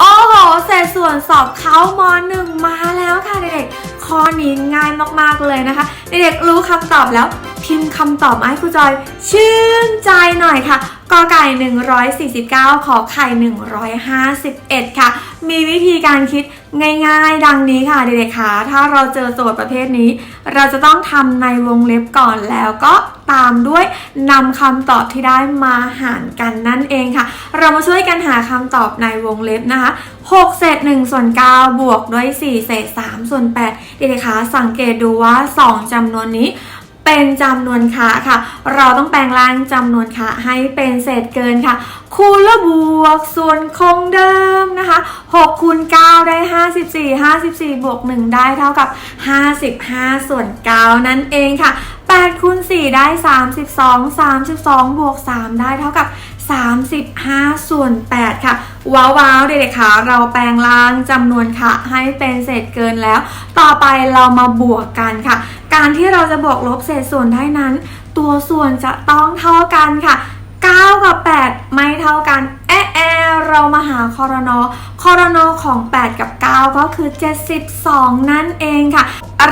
โอ้โหเศษส่วนสอบเข้ามหนึ่งมาแล้วค่ะเด็กๆข้อนี้ง่ายมากๆเลยนะคะ เด็กๆรู้คำตอบแล้ว พิมพ์คำตอบมาให้ครูจอย ชื่นใจหน่อยค่ะกอไก่ 149 ขอไข่ 151 ค่ะ มีวิธีการคิดง่ายๆ ดังนี้ค่ะเด็กๆค่ะถ้าเราเจอโจทย์ประเภทนี้ เราจะต้องทำในวงเล็บก่อนแล้วก็ตามด้วยนำคำตอบที่ได้มาหารกันนั่นเองค่ะ เรามาช่วยกันหาคำตอบในวงเล็บนะคะ 6 เศษ 1 ส่วน 9 บวกด้วย 4 เศษ 3 ส่วน 8 เด็กๆคะสังเกตดูว่า 2จำนวนนี้เป็นจำนวนค่าค่ะ เราต้องแปลงร่างจำนวนค่าให้เป็นเศษเกินค่ะ คูณและบวกส่วนคงเดิมนะคะ6คูณ9ได้ 54 54 บวก 1 ได้เท่ากับ 55 ส่วน 9 นั่นเองค่ะ 8คูณ4ได้ 32 32 บวก 3 ได้เท่ากับ 35 ส่วน 8 ค่ะ ว้าวว้าวๆเด็กๆค่ะเราแปลงร่างจำนวนค่ะ ให้เป็นเศษเกินแล้ว ต่อไปเรามาบวกกันค่ะ การที่เราจะบวกลบเศษส่วนได้นั้น ตัวส่วนจะต้องเท่ากันค่ะ 9 กับ 8 ไม่เท่ากัน เรามาหาคอรนอคอรนอของ 8 กับ 9 ก็คือ 72 นั่นเองค่ะ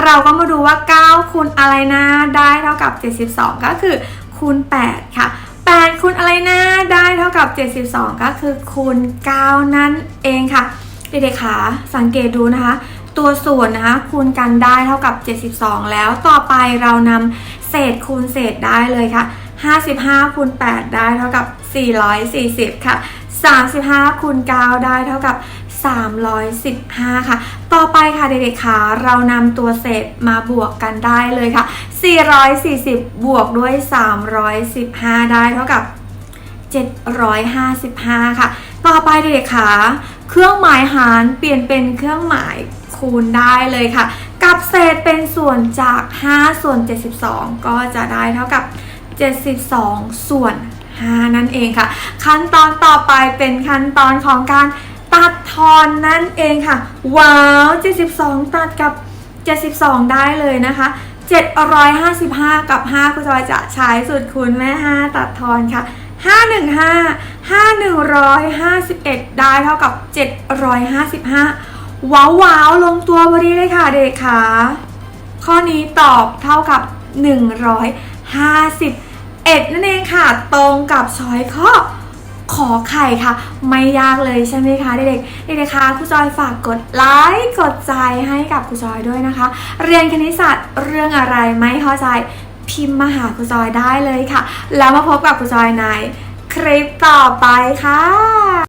เราก็มาดูว่า 9 คูณอะไรนะได้เท่ากับ 72 ก็คือคูณ 8 ค่ะ8คูณอะไรนะได้เท่ากับ 72 ก็คือคูณ 9 นั่นเองค่ะเด็กๆคะสังเกตดูนะคะ ตัวส่วนนะคะคูณกันได้เท่ากับ 72 แล้วต่อไปเรานำเศษคูณเศษได้เลยค่ะ 55คูณ8ได้เท่ากับ 440 ค่ะ 35คูณ9ได้เท่ากับ 315 ค่ะ ต่อไปค่ะเด็กๆค่ะเรานำตัวเศษมาบวกกันได้เลยค่ะ 440 บวกด้วย 315 ได้เท่ากับ 755 ค่ะ ต่อไปเด็กๆค่ะเครื่องหมายหารเปลี่ยนเป็นเครื่องหมายคูณได้เลยค่ะ กับเศษเป็นส่วนจาก 5 ส่วน 72 ก็จะได้เท่ากับ 72 ส่วน 5 นั่นเองค่ะ ขั้นตอนต่อไปเป็นขั้นตอนของการตัดทอนนั่นเองค่ะ ว้าว 72 ตัดกับ 72 ได้เลยนะคะ 755 กับ 5คุณจอยจะใช้สูตรคูณแม่ 5 ตัดทอนค่ะ 515 5151 ได้เท่ากับ 755 ว้าวว้าวลงตัวพอดีเลยค่ะเด็กค่ะ ข้อนี้ตอบเท่ากับ 11 นั่นเองค่ะ ตรงกับช้อยข้อขอไข่ค่ะ ไม่ยากเลยใช่ไหมคะเด็กๆเด็กๆคะครูจอยฝากกดไลค์กดใจให้กับครูจอยด้วยนะคะ เรียนคณิตศาสตร์เรื่องอะไรไม่เข้าใจพิมพ์มาหาครูจอยได้เลยค่ะ แล้วมาพบกับครูจอยในคลิปต่อไปค่ะ